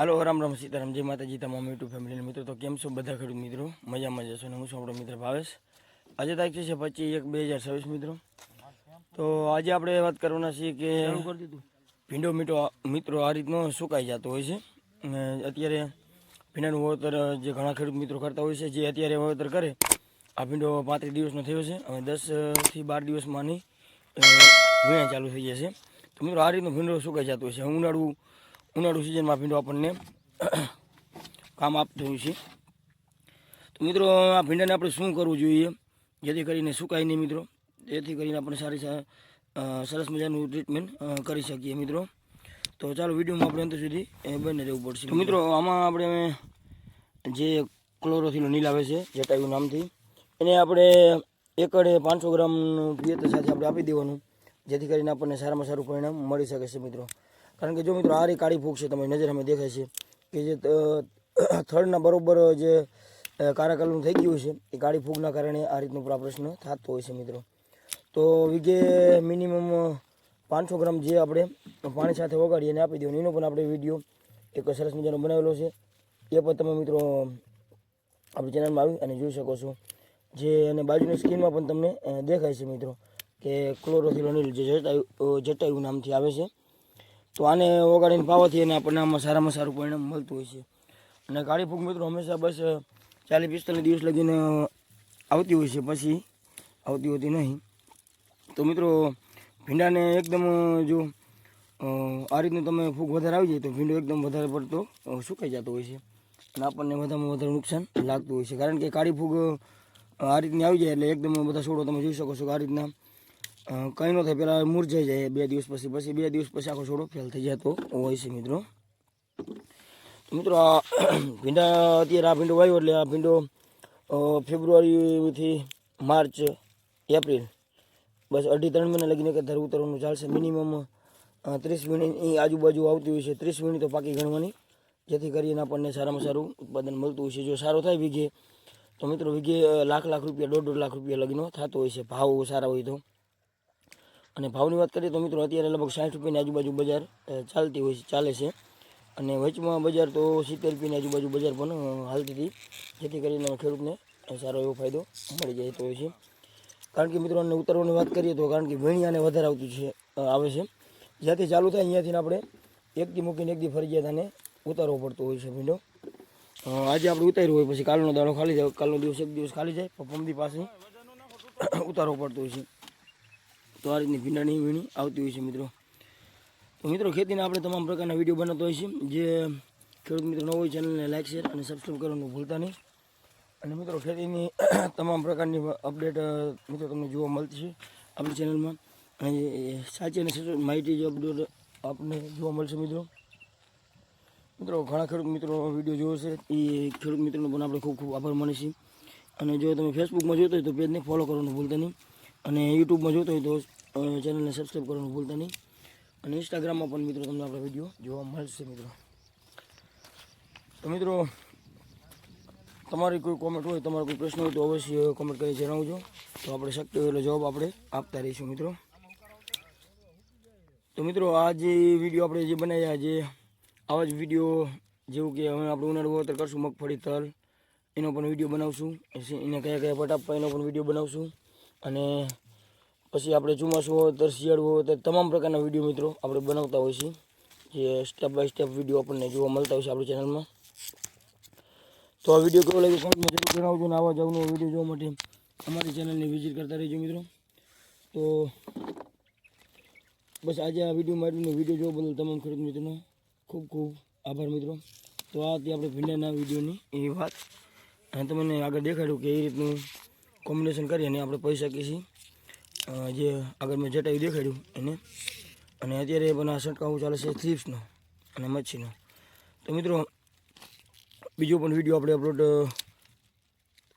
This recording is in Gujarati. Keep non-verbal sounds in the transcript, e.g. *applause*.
હાલો રામ રામ સીતારામ જય માતાજી તમામ યુટ્યુબ ફેમિલીના મિત્રો. તો કેમ છો બધા ખેડૂત મિત્રો? મજામાં જશો અને હું છું આપણો મિત્ર ભાવેશ. આજે તારીખ છે પચીસ એક બે હજાર છવ્વીસ મિત્રો. તો આજે આપણે વાત કરવાના છીએ કે ભીંડો મીઠો મિત્રો આ રીતનો સુકાઈ જતો હોય છે. અને અત્યારે ભીંડાનું વાવેતર જે ઘણા ખેડૂત મિત્રો કરતા હોય છે જે અત્યારે વાવેતર કરે આ ભીંડો પાંત્રીસ દિવસનો થયો છે. હવે દસથી બાર દિવસમાંની વીણા ચાલુ થઈ જશે. તો મિત્રો આ રીતનો ભીંડો સુકાઈ જતો હોય છે. ઉનાળુ ઉનાળુ સિઝનમાં ભીંડો આપણને કામ આપતું હોય છે. તો મિત્રો, આ ભીંડાને આપણે શું કરવું જોઈએ? જેથી કરીને સુકાય નહીં મિત્રો. જેથી કરીને આપણે સારી સરસ મજાનું ટ્રીટમેન્ટ કરી શકીએ મિત્રો. તો ચાલો વિડીયોમાં આપણે અંત સુધી બને રહેવું પડશે. મિત્રો, આમાં આપણે જે ક્લોરોથીનો નીલ આવે છે, જટાયું નામથી, એને આપણે એકડે પાંચસો ગ્રામનું પિયત સાથે આપણે આપી દેવાનું. જેથી કરીને આપણને સારામાં સારું પરિણામ મળી શકે છે મિત્રો. કારણ કે જો મિત્રો આ રી કાળી ફૂગ છે તમારી નજર અમે દેખાય છે કે જે થડના બરોબર જે અ, થઈ ગયું છે એ કાળી ફૂગના કારણે આ રીતનો પૂરા પ્રશ્ન થતો હોય છે મિત્રો. તો વીઘે મિનિમમ પાંચસો ગ્રામ જે આપણે પાણી સાથે ઓગાળી અને આપી દેવાનું એનો પણ આપણે વીડિયો એક સરસ મજાનો બનાવેલો છે. એ પણ તમે મિત્રો આપણી ચેનલમાં આવી અને જોઈ શકો છો. જે અને બાજુની સ્કીનમાં પણ તમને દેખાય છે મિત્રો કે ક્લોરોથિલોનિલ જે જટાયુ જટાયુ નામથી આવે છે. તો આને ઓગાળીને પાવાથી એને આપણને આમાં સારામાં સારું પરિણામ મળતું હોય છે. અને કાળી ફૂગ મિત્રો હંમેશા બસ ચાલીસ પિસ્તાલીસ દિવસ લગીને આવતી હોય છે. પછી આવતી હોતી નહીં. તો મિત્રો ભીંડાને એકદમ જો આ રીતનું તમે ફૂગ વધારે આવી જાય તો ભીંડો એકદમ વધારે પડતો સુકાઈ જતો હોય છે. અને આપણને વધારેમાં વધારે નુકસાન લાગતું હોય છે. કારણ કે કાળી ફૂગ આ રીતની આવી જાય એટલે એકદમ બધા છોડો તમે જોઈ શકો છો આ રીતના કંઈ ન થાય પહેલાં મુરઝાઈ જાય બે દિવસ પછી પછી બે દિવસ પછી આખો છોડો ફેલ થઈ જતો, હોય છે મિત્રો. મિત્રો, આ ભીંડા, અત્યારે આ ભીંડો વાયો એટલે આ ભીંડો ફેબ્રુઆરીથી માર્ચ, એપ્રિલ, બસ અઢી ત્રણ મહિના લગીને કે ધરવું ઉતરવાનું ચાલશે. મિનિમમ ત્રીસ મિનિટની આજુબાજુ આવતી હોય છે, ત્રીસ મિનિટ તો પાકી ગણવાની. જેથી કરીને આપણને સારામાં સારું ઉત્પાદન મળતું હોય છે. જો સારો થાય વીઘે, તો મિત્રો વીઘે લાખ લાખ રૂપિયા, દોઢ દોઢ લાખ રૂપિયા લગીનો થતો હોય છે. ભાવ સારા હોય તો. અને ભાવની વાત કરીએ તો મિત્રો અત્યારે લગભગ સાઠ રૂપિયાની આજુબાજુ બજાર ચાલતી હોય છે, ચાલે છે. અને વચમાં બજાર તો સિત્તેર રૂપિયાની આજુબાજુ બજાર પણ હાલતી હતી. જેથી કરીને ખેડૂતને સારો એવો ફાયદો મળી જાય હોય છે. કારણ કે મિત્રોને ઉતરવાની વાત કરીએ તો કારણ કે વેણિયાને વધારે આવતું છે આવે છે. જ્યાંથી ચાલુ થાય અહીંયાથી આપણે એકથી મૂકીને એકથી ફરજિયાત આને ઉતારવો પડતો હોય છે ભીંડો આજે આપણે ઉતાર્યું હોય પછી કાલનો દાડો ખાલી જાય, કાલનો દિવસ એક દિવસ ખાલી જાય પમદી પાસે ઉતારવો પડતો હોય છે. તો આ રીતની ભીંડાની વીણી આવતી હોય છે મિત્રો. તો મિત્રો ખેતીના આપણે તમામ પ્રકારના વીડિયો બનાવતો હોય છે જે ખેડૂત મિત્રો ન હોય ચેનલને લાઇક શેર અને સબસ્ક્રાઈબ કરવાનું ભૂલતા નહીં. અને મિત્રો ખેતીની *clears throat* તમામ પ્રકારની અપડેટ મિત્રો તમને જોવા મળતી છે આપણી ચેનલમાં. અને સાચી અને સચોટ માહિતી જે અપડેટ આપને જોવા મળશે મિત્રો. મિત્રો ઘણા ખેડૂત મિત્રો વીડિયો જોયો છે. એ ખેડૂત મિત્રોનો પણ આપણે ખૂબ ખૂબ આભાર માનીશું અને જો તમે ફેસબુકમાં જોતો હોય તો પેજને ફોલો કરવાનું ભૂલતા નહીં. અને યુટ્યુબમાં જોતો હોય તો ચેનલને સબસ્ક્રાઈબ કરવાનું ભૂલતા નહીં. અને ઇન્સ્ટાગ્રામમાં પણ મિત્રો તમને આપણા વીડિયો જોવા મળશે મિત્રો. તો મિત્રો, તમારી કોઈ કોમેન્ટ હોય, તમારો કોઈ પ્રશ્ન હોય તો અવશ્ય કોમેન્ટ કરી જણાવજો. તો આપણે શક્ય હોય એટલો જવાબ આપણે આપતા રહીશું મિત્રો. તો મિત્રો, આ જે વીડિયો આપણે જે બનાવ્યા, જે આવા જ વીડિયો જેવું કે હવે આપણે ઉનાળુ વાવેતર કરશું, મગફળી, તલ, એનો પણ વીડિયો બનાવશું. એને કયા કયા પટ એનો પણ વીડિયો બનાવશું. અને પછી આપણે ચોમાસું વાવેતર શિયાળું વાવેતર તમામ પ્રકારના વીડિયો મિત્રો આપણે બનાવતા હોઈએ છીએ. જે સ્ટેપ બાય સ્ટેપ વીડિયો આપણને જોવા મળતા હોય છે આપણી ચેનલમાં તો આ વીડિયો કેવો લાગ્યો કોમેન્ટમાં જરૂર જણાવજો અને આવા જવાનો વીડિયો જોવા માટે અમારી ચેનલની વિઝિટ કરતા રહેજો મિત્રો. તો બસ આજે આ વીડિયો માટેનો વીડિયો જોવા બદલ તમામ ખેડૂત મિત્રોનો ખૂબ ખૂબ આભાર મિત્રો. તો આ હતી આપણે ભીંડાના વિડીયોની એ વાત. અને તમને આગળ દેખાડ્યું કે એ રીતનું કોમ્બિનેશન કરી અને આપણે પૈસા શકીએ છીએ. જે આગળ મેં જટાવી દેખાડ્યું એને. અને અત્યારે પણ આ છંટકાવ ચાલે છે થ્રીપ્સનો અને મચ્છીનો. તો મિત્રો, બીજો પણ વીડિયો આપણે અપલોડ